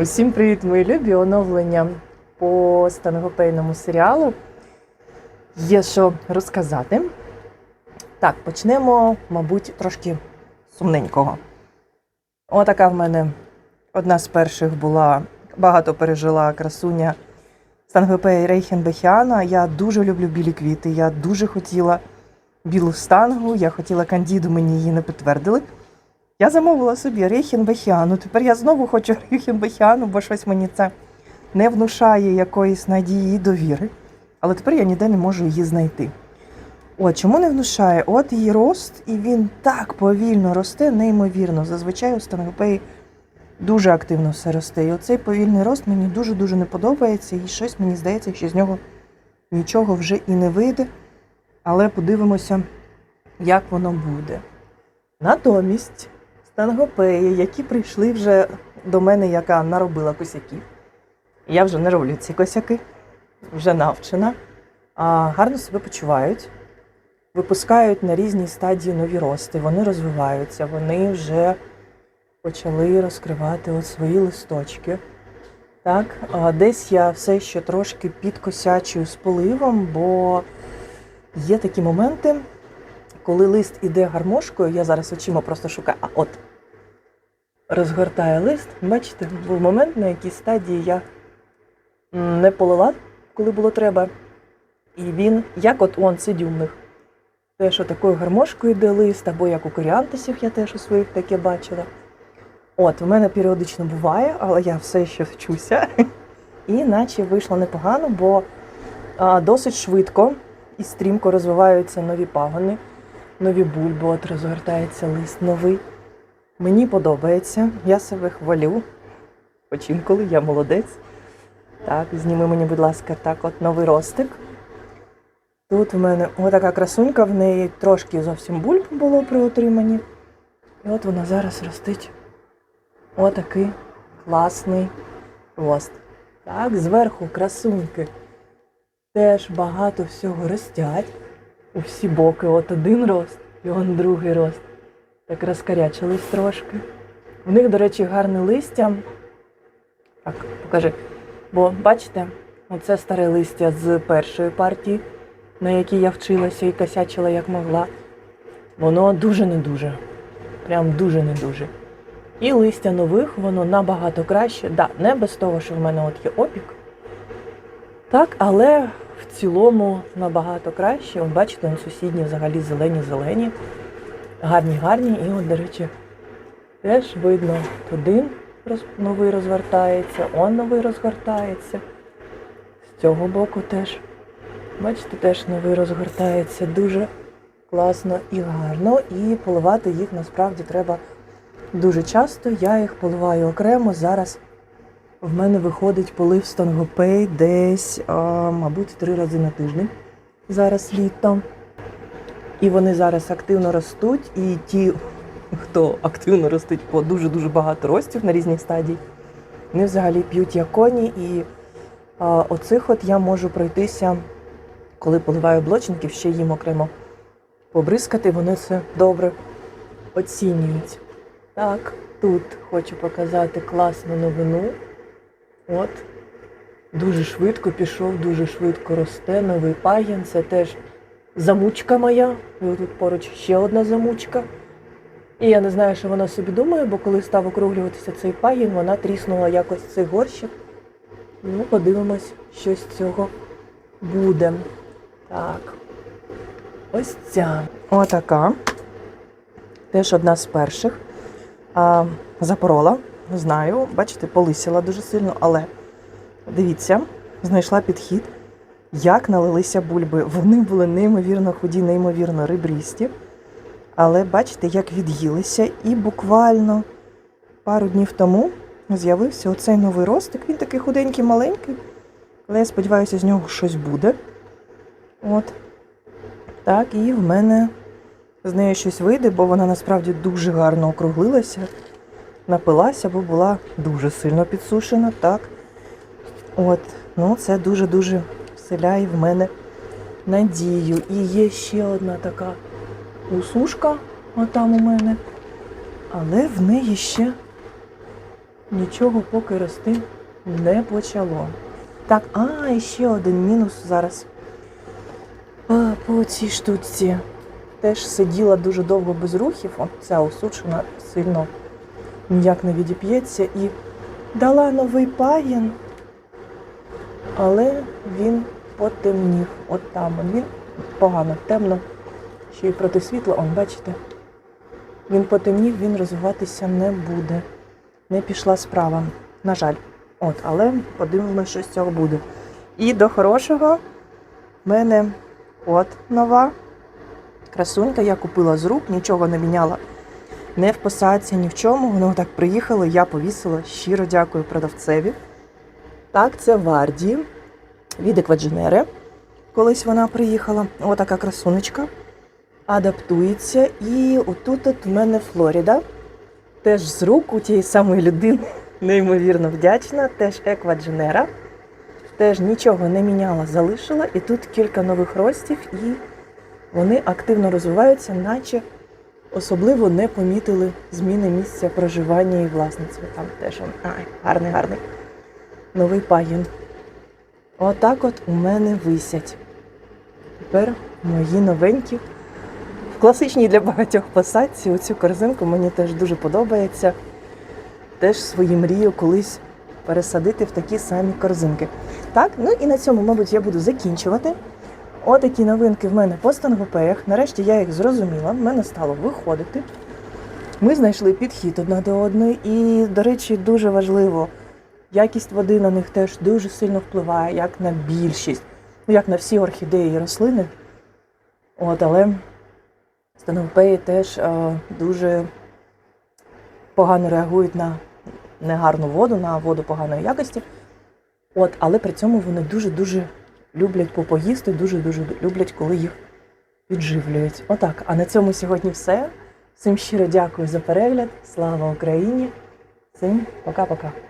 Усім привіт, мої любі! Оновлення по стангопейному серіалу. Є що розказати. Так, почнемо, мабуть, трошки сумненького. Отака в мене одна з перших була, багато пережила красуня Стангопей Рейхенбехіана. Я дуже люблю білі квіти. Я дуже хотіла білу стангу, я хотіла кандіду, мені її не підтвердили. Я замовила собі Рейхенбехіану. Тепер я знову хочу Рейхенбехіану, бо щось мені це не внушає якоїсь надії і довіри. Але тепер я ніде не можу її знайти. От чому не внушає? От її рост, і він так повільно росте, неймовірно. Зазвичай у Стангопеї дуже активно все росте. І оцей повільний рост мені дуже-дуже не подобається, і щось мені здається, що з нього нічого вже і не вийде. Але подивимося, як воно буде. Натомість стангопеї, які прийшли вже до мене, яка наробила косяків. Я вже не роблю ці косяки, вже навчена, а гарно себе почувають, випускають на різній стадії нові рости, вони розвиваються, вони вже почали розкривати от свої листочки. Так, десь я все ще трошки підкосячую з поливом, бо є такі моменти, коли лист іде гармошкою, я зараз очима просто шукаю, а от розгортає лист. Бачите, був момент, на якій стадії я не полила, коли було треба. І він, як от он сидюмних, теж такою гармошкою йде лист, або як у коріантисів я теж у своїх таке бачила. От, в мене періодично буває, але я все ще вчуся. І наче вийшло непогано, бо а, досить швидко і стрімко розвиваються нові пагони, нові бульби, от розгортається лист новий. Мені подобається, я себе хвалю. Хоч інколи я молодець. Так, зніми мені, будь ласка, так, от новий ростик. Тут в мене отака красунька, в неї трошки зовсім бульб було при отриманні. І от вона зараз ростить. Отакий класний рост. Так, зверху красуньки теж багато всього ростять. У всі боки от один рост і он другий рост. Так розкарячились трошки. У них, до речі, гарне листя. Так, покажи. Бо бачите, оце старе листя з першої партії, на якій я вчилася і косячила як могла. Воно дуже не дуже. Прям дуже не дуже. І листя нових, воно набагато краще. Да, не без того, що в мене от є опік. Так, але в цілому набагато краще. Бачите, сусідні взагалі зелені-зелені. Гарні, гарні. І от, до речі, теж видно, один новий розвертається, он новий розгортається. З цього боку теж. Бачите, теж новий розгортається дуже класно і гарно. І поливати їх насправді треба дуже часто. Я їх поливаю окремо. Зараз в мене виходить полив Стонгопей десь, а, мабуть, три рази на тиждень. Зараз літом. І вони зараз активно ростуть. І ті, хто активно ростуть по дуже-дуже багато ростів на різних стадій, вони взагалі п'ють як коні. І а, оцих от я можу пройтися, коли поливаю блочників, ще їм окремо побризкати, вони це добре оцінюють. Так, тут хочу показати класну новину. От. Дуже швидко пішов, дуже швидко росте новий пагін. Це теж замучка моя. І тут поруч ще одна замучка. І я не знаю, що вона собі думає, бо коли став округлюватися цей пагін, вона тріснула якось цей горщик. Ну, подивимось, що з цього буде. Так. Ось ця. Отака. Теж одна з перших. А, запорола, знаю, бачите, полисіла дуже сильно, але дивіться, знайшла підхід, як налилися бульби. Вони були неймовірно худі, неймовірно ребрісті. Але бачите, як від'їлися, і буквально пару днів тому з'явився оцей новий ростик. Він такий худенький, маленький, але я сподіваюся, з нього щось буде. От. Так, і в мене з нею щось вийде, бо вона насправді дуже гарно округлилася, напилася, бо була дуже сильно підсушена. Так. От, ну це дуже-дуже вселяє в мене надію. І є ще одна така усушка, отам у мене. Але в неї ще нічого поки рости не почало. Так, а, і ще один мінус зараз. А, по цій штучці. Теж сиділа дуже довго без рухів, от ця осушена сильно ніяк не відіп'ється і дала новий пагін, але він потемнів. От там він погано, темно, ще й проти світла, он, бачите, він потемнів, він розвиватися не буде. Не пішла справа. На жаль. От, але подивимося, що з цього буде. І до хорошого в мене от нова красунька. Я купила з рук, нічого не міняла не в посадці, ні в чому. Воно так приїхало, я повісила. Щиро дякую продавцеві. Так, це Варді від Еквадженери. Колись вона приїхала. Отака красунечка. Адаптується. І отут от в мене Флоріда. Теж з рук у тієї самої людини. Неймовірно вдячна. Теж Еквадженера. Теж нічого не міняла, залишила. І тут кілька нових ростів, і вони активно розвиваються, наче особливо не помітили зміни місця проживання і власництва. Там теж ай, гарний, гарний. Новий пагін. Отак от у мене висять. Тепер мої новенькі. В класичній для багатьох посадці оцю корзинку мені теж дуже подобається. Теж свої мрію колись пересадити в такі самі корзинки. Так, ну і на цьому, мабуть, я буду закінчувати. Отакі новинки в мене по стангопеях. Нарешті я їх зрозуміла, в мене стало виходити. Ми знайшли підхід одна до одної, і, до речі, дуже важливо, якість води на них теж дуже сильно впливає, як на більшість, ну як на всі орхідеї і рослини. От, але стангопеї теж е, дуже погано реагують на негарну воду, на воду поганої якості. От, але при цьому вони дуже-дуже люблять попоїсти, дуже-дуже люблять, коли їх підживлюють. Отак. А на цьому сьогодні все. Всім щиро дякую за перегляд. Слава Україні! Всім пока-пока.